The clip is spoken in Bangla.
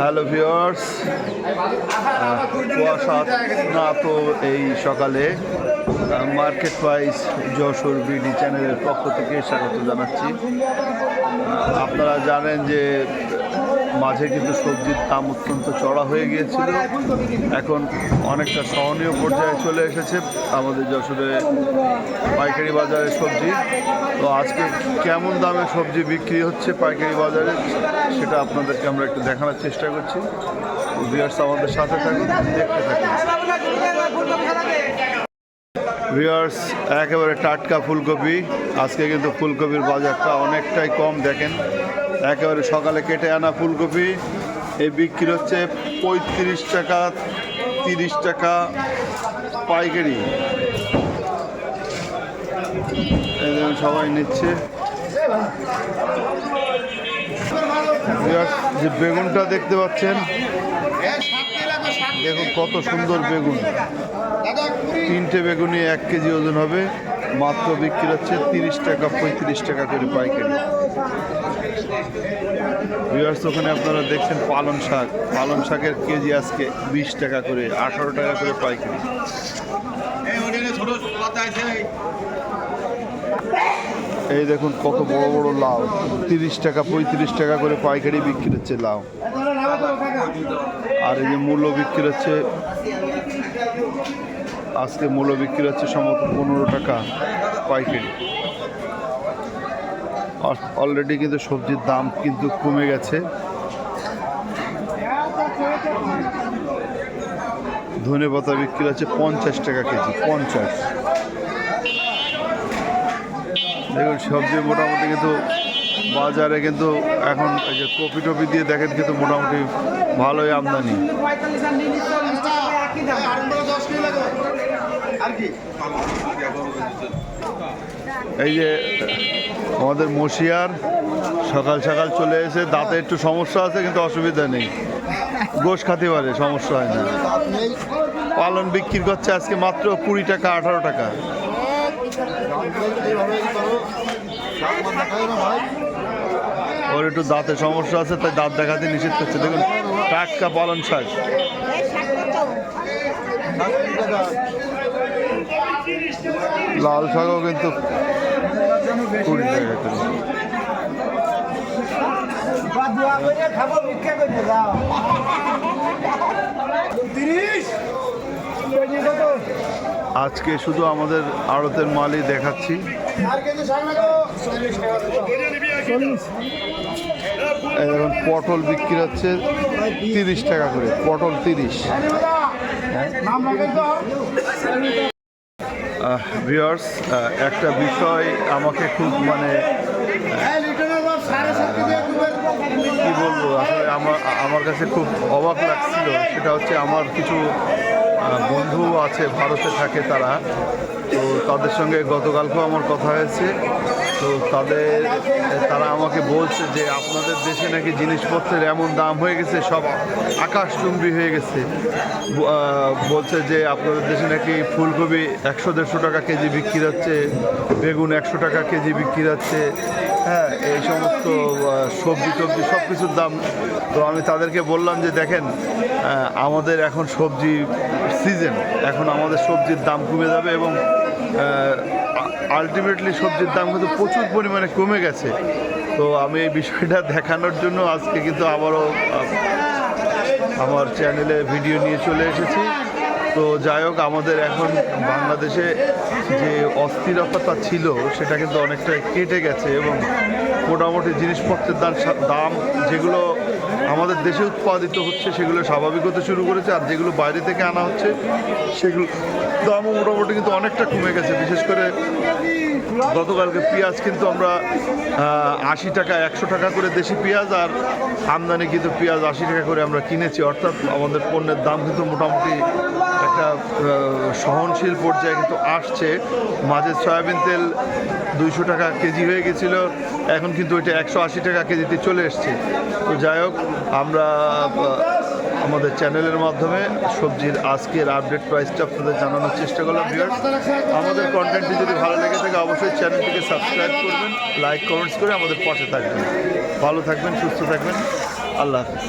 হ্যালো ভিওর্স কুয়াশা স্নাত এই সকালে মার্কেট প্রাইস যশোর বিডি চ্যানেলের পক্ষ থেকে স্বাগত জানাচ্ছি। আপনারা জানেন যে মাঝে কিন্তু সবজির দাম অত্যন্ত চড়া হয়ে গিয়েছিল। এখন অনেকটা সহনীয় পর্যায়ে চলে এসেছে আমাদের যশোরে পাইকারি বাজারে সবজি। তো আজকে কেমন দামে সবজি বিক্রি হচ্ছে পাইকারি বাজারে সেটা আপনাদেরকে আমরা একটু দেখানোর চেষ্টা করছি। ভিউয়ার্স আমাদের সাথে থাকুন, দেখতে থাকুন। ভিউয়ার্স একেবারে টাটকা ফুলকপি। আজকে কিন্তু ফুলকপির বাজারটা অনেকটাই কম দেখেন। একেবারে সকালে কেটে আনা ফুলকপি। এই বিক্রি হচ্ছে পঁয়ত্রিশ টাকা, তিরিশ টাকা পাইকারি। সবাই নিচ্ছে। যে বেগুনটা দেখতে পাচ্ছেন, দেখুন কত সুন্দর বেগুন। তিনটে বেগুনি এক কেজি ওজন হবে, মাত্র বিক্রি হচ্ছে তিরিশ টাকা, পঁয়ত্রিশ টাকা করে পাইকারি। ওখানে আপনারা দেখছেন পালং শাক। পালং শাকের কেজি আজকে বিশ টাকা করে, আঠারো টাকা করে পাইকারি। এই দেখুন কত বড় বড় লাউ, তিরিশ টাকা, পঁয়ত্রিশ টাকা করে পাইকারি বিক্রি হচ্ছে লাউ। আর এই যে মূল্য বিক্রি হচ্ছে, আজকে মূল্য বিক্রি হচ্ছে সম্ভবত পনেরো টাকা পাইকারি। অলরেডি কিন্তু সবজির দাম কিন্তু কমে গেছে। ধনে পাতা বিক্রি হচ্ছে পঞ্চাশ টাকা কেজি, পঞ্চাশ। দেখুন, সবজি মোটামুটি কিন্তু বাজারে কিন্তু এখন এই যে কপি টপি দিয়ে দেখেন কিন্তু মোটামুটি ভালোই আমদানি। এই যে আমাদের মশিয়ার সকাল সকাল চলে এসে দাঁতে একটু সমস্যা আছে কিন্তু অসুবিধা নেই। গোশ খাতে পারে সমস্যা হয় না। পালন বিক্রি করছে আজকে মাত্র কুড়ি টাকা আঠারো টাকা। ওর একটু দাঁতে সমস্যা আছে তাই দাঁত দেখাতে নিষেধ করছে। দেখুন টাটকা পালন শাক। লাল শাকও কিন্তু কুড়ি টাকা করে আজকে শুধু আমাদের আড়তের মালই দেখাচ্ছি। এই দেখুন পটল বিক্রি হচ্ছে তিরিশ টাকা করে পটল তিরিশ। ভিওর্স একটা বিষয় আমাকে খুব মানে কি বলব, আসলে আমার আমার কাছে খুব অবাক লাগছিল। সেটা হচ্ছে আমার কিছু বন্ধু আছে, ভারতে থাকে তারা। তো তাদের সঙ্গে গতকালকেও আমার কথা হয়েছে। তো তাদের তারা আমাকে বলছে যে আপনাদের দেশে নাকি জিনিসপত্রের এমন দাম হয়ে গেছে, সব আকাশচুম্বী হয়ে গেছে। বলছে যে আপনাদের দেশে নাকি ফুলকপি একশো দেড়শো টাকা কেজি বিক্রি হচ্ছে, বেগুন একশো টাকা কেজি বিক্রি হচ্ছে হ্যাঁ এই সমস্ত সবজি টবজি সব কিছুর দাম। তো আমি তাদেরকে বললাম যে দেখেন আমাদের এখন সবজি সিজন এখন আমাদের সবজির দাম কমে যাবে এবং আলটিমেটলি সবজির দাম কিন্তু প্রচুর পরিমাণে কমে গেছে। তো আমি এই বিষয়টা দেখানোর জন্য আজকে কিন্তু আবারও আমার চ্যানেলে ভিডিও নিয়ে চলে এসেছি। তো যাই হোক, আমাদের এখন বাংলাদেশে যে অস্থিরতা ছিল, সেটা কিন্তু অনেকটা কেটে গেছে এবং মোটামুটি জিনিসপত্রের দাম দাম যেগুলো আমাদের দেশে উৎপাদিত হচ্ছে, সেগুলো স্বাভাবিক হতে শুরু করেছে, আর যেগুলো বাইরে থেকে আনা হচ্ছে, সেগুলো দামও মোটামুটি কিন্তু অনেকটা কমে গেছে, বিশেষ করে গতকালকে পেঁয়াজ কিন্তু আমরা আশি টাকা, একশো টাকা করে দেশি পেঁয়াজ আর আমদানি কিন্তু পেঁয়াজ আশি টাকা করে আমরা কিনেছি। অর্থাৎ আমাদের পণ্যের দাম কিন্তু মোটামুটি একটা সহনশীল পর্যায়ে কিন্তু আসছে। মাঝে সয়াবিন তেল দুইশো টাকা কেজি হয়ে গেছিল, এখন কিন্তু ওইটা একশো আশি টাকা কেজিতে চলে এসছে। তো যাই হোক, আমরা আমাদের চ্যানেলের মাধ্যমে সবজির আজকের আপডেট প্রাইসটা আপনাদের জানানোর চেষ্টা করলাম ভিউয়ার্স আমাদের কন্টেন্টটি যদি ভালো লেগে থাকে, অবশ্যই চ্যানেলটিকে সাবস্ক্রাইব করবেন লাইক কমেন্টস করে আমাদের পাশে থাকবেন। ভালো থাকবেন, সুস্থ থাকবেন। আল্লাহ হাফিজ।